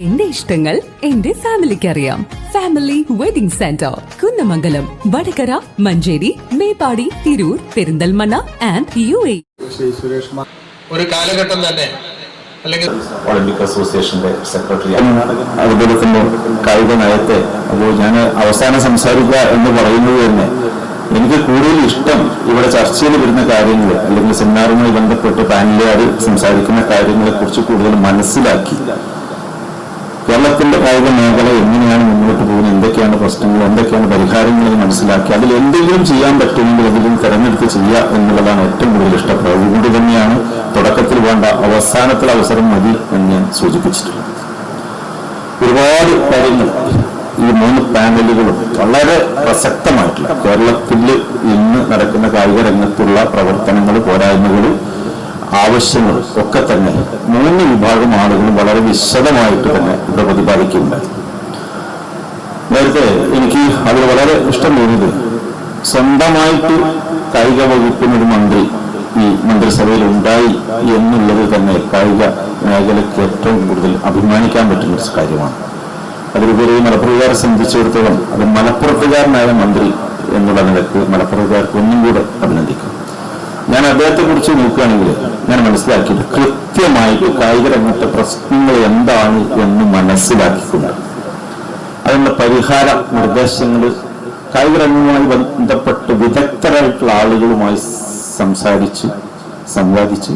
എന്റെ ഇഷ്ടങ്ങൾ എന്റെ ഫാമിലിക്ക് അറിയാം family wedding centre Kunnamangalam Vadakara Manjeri Meppadi Tirur Perinthalmanna and U A ഒരു കാലഘട്ടം തന്നെ. അല്ലെങ്കിൽ ഒളിമ്പിക് അസോസിയേഷന്റെ സെക്രട്ടറിയാണ് അതുപോലെ തന്നെ കായിക നയത്തെ. അപ്പോൾ ഞാൻ അവസാനം സംസാരിക്കുക എന്ന് പറയുന്നത് തന്നെ എനിക്ക് കൂടുതൽ ഇഷ്ടം ഇവിടെ ചർച്ചയിൽ വരുന്ന കാര്യങ്ങൾ അല്ലെങ്കിൽ സെമിനാറുമായി ബന്ധപ്പെട്ട് പാനലുകാർ സംസാരിക്കുന്ന കാര്യങ്ങളെ കുറിച്ച് കൂടുതൽ മനസ്സിലാക്കി. കേരളത്തിന്റെ കായിക മേഖല എങ്ങനെയാണ് മുന്നോട്ട് പോകുന്നത്? എന്തൊക്കെയാണ് പ്രശ്നങ്ങൾ? എന്തൊക്കെയാണ് പരിഹാരങ്ങൾ മനസ്സിലാക്കി? അതിൽ എന്തെങ്കിലും ചെയ്യാൻ പറ്റുമെങ്കിൽ എന്തെങ്കിലും തെരഞ്ഞെടുത്ത് ചെയ്യുക എന്നുള്ളതാണ് ഏറ്റവും കൂടുതൽ ഇഷ്ടപ്പെടുന്നത് അതുകൊണ്ട് തന്നെയാണ് തുടക്കത്തിൽ വേണ്ട അവസാനത്തിൽ അവസരം മതി എന്ന് ഞാൻ സൂചിപ്പിച്ചിട്ടുള്ളത്. ഒരുപാട് കാര്യങ്ങൾ ഈ മൂന്ന് പാനലുകളും വളരെ പ്രസക്തമായിട്ടുള്ള കേരളത്തിൽ ഇന്ന് നടക്കുന്ന കായിക രംഗത്തുള്ള പ്രവർത്തനങ്ങൾ പോരായ്മകൾ ആവശ്യങ്ങൾ ഒക്കെ തന്നെ മൂന്ന് വിഭാഗം ആളുകൾ വളരെ വിശദമായിട്ട് തന്നെ ഇവിടെ പ്രതിപാദിക്കുന്നുണ്ട്. നേരത്തെ എനിക്ക് അതിൽ വളരെ ഇഷ്ടം തോന്നിയത് സ്വന്തമായിട്ട് കായിക വകുപ്പിനൊരു മന്ത്രി ഈ മന്ത്രിസഭയിൽ ഉണ്ടായി എന്നുള്ളത് തന്നെ കായിക മേഖലയ്ക്ക് ഏറ്റവും കൂടുതൽ അഭിമാനിക്കാൻ പറ്റുന്ന ഒരു കാര്യമാണ്. അതിലുപരി മലപ്പുറത്തുകാരെ സംബന്ധിച്ചിടത്തോളം അത് മലപ്പുറത്തുകാരനായ മന്ത്രി എന്നുള്ള നിലയ്ക്ക് മലപ്പുറത്തുകാർക്ക് ഒന്നും കൂടെ അഭിനന്ദിക്കും. ഞാൻ അദ്ദേഹത്തെ കുറിച്ച് നോക്കുകയാണെങ്കിൽ ഞാൻ മനസ്സിലാക്കി കൃത്യമായിട്ട് കായിക രംഗത്തെ പ്രശ്നങ്ങൾ എന്താണ് എന്ന് മനസ്സിലാക്കിക്കൊണ്ട്. അതിനുള്ള പരിഹാര നിർദ്ദേശങ്ങൾ കായിക രംഗവുമായി ബന്ധപ്പെട്ട് വിദഗ്ധരായിട്ടുള്ള ആളുകളുമായി സംസാരിച്ച് സംവാദിച്ച്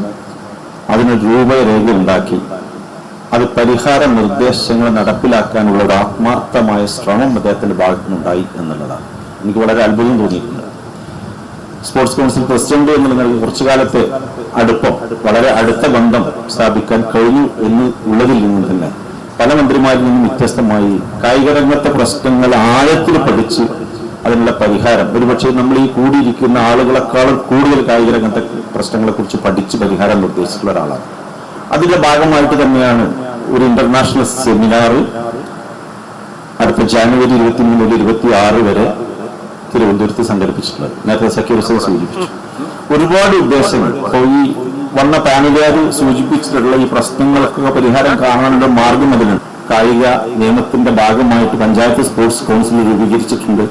അതിന് രൂപരേഖ ഉണ്ടാക്കി. അത് പരിഹാര നിർദ്ദേശങ്ങൾ നടപ്പിലാക്കാനുള്ള ഒരു ആത്മാർത്ഥമായ ശ്രമം അദ്ദേഹത്തിന്റെ ഭാഗത്തുനിന്നുണ്ടായി എന്നുള്ളതാണ്. എനിക്ക് വളരെ അത്ഭുതം തോന്നിയിട്ടുണ്ട്. സ്പോർട്സ് കൗൺസിൽ പ്രസിഡന്റ് എന്നുള്ള നിലയിൽ കുറച്ചു കാലത്തെ അടുപ്പം വളരെ അടുത്ത ബന്ധം സ്ഥാപിക്കാൻ കഴിഞ്ഞു എന്ന് ഉള്ളതിൽ നിന്ന് തന്നെ. പല മന്ത്രിമാരിൽ നിന്നും വ്യത്യസ്തമായി കായിക രംഗത്തെ പ്രശ്നങ്ങൾ ആഴത്തിൽ പഠിച്ച് അതിനുള്ള പരിഹാരം. ഒരുപക്ഷെ നമ്മൾ ഈ കൂടിയിരിക്കുന്ന ആളുകളെക്കാളും കൂടുതൽ കായിക രംഗത്തെ പ്രശ്നങ്ങളെ കുറിച്ച് പഠിച്ച് പരിഹാരം നിർദ്ദേശിച്ചിട്ടുള്ള ഒരാളാണ്. അതിന്റെ ഭാഗമായിട്ട് തന്നെയാണ് ഒരു ഇന്റർനാഷണൽ സെമിനാർ അടുത്ത ജാനുവരി ഇരുപത്തി മൂന്ന് മുതൽ ഇരുപത്തി ആറ് വരെ തിരുവനന്തപുരത്ത് സംഘടിപ്പിച്ചിട്ടുള്ളത്. നേരത്തെ സെക്യൂരിറ്റി സൂചിപ്പിച്ചു. ഒരുപാട് ഉദ്ദേശങ്ങൾ. ഇപ്പോൾ ഈ വന്ന പാനലുകാർ സൂചിപ്പിച്ചിട്ടുള്ള ഈ പ്രശ്നങ്ങൾക്കൊക്കെ പരിഹാരം കാണാനുള്ള മാർഗം അതിനുണ്ട് കായിക നിയമത്തിന്റെ ഭാഗമായിട്ട് പഞ്ചായത്ത് സ്പോർട്സ് കൗൺസിൽ രൂപീകരിച്ചിട്ടുണ്ട്.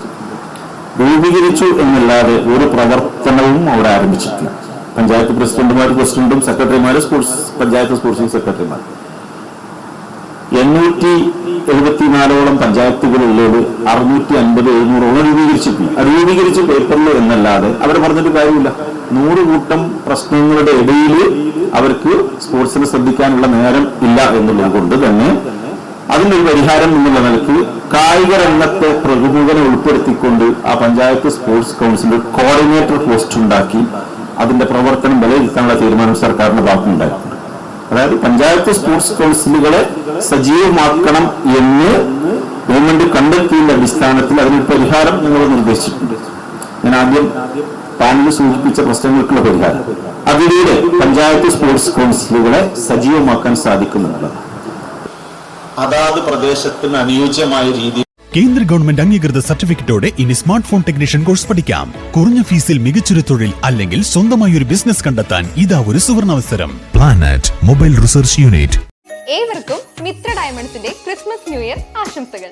രൂപീകരിച്ചു എന്നല്ലാതെ ഒരു പ്രവർത്തനവും അവിടെ ആരംഭിച്ചിട്ടില്ല. പഞ്ചായത്ത് പ്രസിഡന്റുമാർ പ്രസിഡന്റും സെക്രട്ടറിമാർ സ്പോർട്സ് പഞ്ചായത്ത് സ്പോർട്സ് സെക്രട്ടറിമാർ എണ്ണൂറ്റി എഴുപത്തിനാലോളം പഞ്ചായത്തുകളുള്ളത് അറുന്നൂറ്റി അൻപത് എഴുന്നൂറോളം രൂപീകരിച്ചിട്ടുണ്ട്. അത് രൂപീകരിച്ച പേപ്പറിൽ എന്നല്ലാതെ അവർ പറഞ്ഞിട്ട് കാര്യമില്ല. നൂറ് കൂട്ടം പ്രശ്നങ്ങളുടെ ഇടയിൽ അവർക്ക് സ്പോർട്സിനെ ശ്രദ്ധിക്കാനുള്ള നേരം ഇല്ല എന്നുള്ളത് കൊണ്ട് തന്നെ അതിനൊരു പരിഹാരം എന്നുള്ള നിലയ്ക്ക് കായിക രംഗത്തെ പ്രമുഖനെ ഉൾപ്പെടുത്തിക്കൊണ്ട് ആ panchayat sports council coordinator post ഉണ്ടാക്കി അതിന്റെ പ്രവർത്തനം വിലയിരുത്താനുള്ള തീരുമാനം സർക്കാരിന്റെ ഭാഗത്തുനിന്നുണ്ടായിട്ടുണ്ട് അതായത് പഞ്ചായത്ത് സ്പോർട്സ് കൗൺസിലുകളെ സജീവമാക്കണം എന്ന് ഗവൺമെന്റ് കണ്ടെത്തിയതിന്റെ അടിസ്ഥാനത്തിൽ അതിന് പരിഹാരം ഞങ്ങൾ നിർദ്ദേശിച്ചിട്ടുണ്ട്. ഞാൻ ആദ്യം പാനലിൽ സൂചിപ്പിച്ച പ്രശ്നങ്ങൾക്കുള്ള പരിഹാരം. അതിലൂടെ പഞ്ചായത്ത് സ്പോർട്സ് കൗൺസിലുകളെ സജീവമാക്കാൻ സാധിക്കുമെന്നുള്ളതാണ്. അതാത് പ്രദേശത്തിന് അനുയോജ്യമായ രീതിയിൽ കേന്ദ്ര ഗവൺമെന്റ് അംഗീകൃത സർട്ടിഫിക്കറ്റോടെ ഇനി സ്മാർട്ട് ഫോൺ ടെക്നീഷ്യൻ കോഴ്സ് പഠിക്കാം. കുറഞ്ഞ ഫീസിൽ മികച്ചൊരു തൊഴിൽ അല്ലെങ്കിൽ സ്വന്തമായി ഒരു ബിസിനസ് കണ്ടെത്താൻ ഇതാ ഒരു സുവർണാവസരം. പ്ലാനറ്റ് മൊബൈൽ റിസർച്ച് യൂണിറ്റ് ഏവർക്കും മിത്ര ഡയമണ്ട്സിന്റെ ക്രിസ്മസ് ന്യൂ ഇയർ ആശംസകൾ.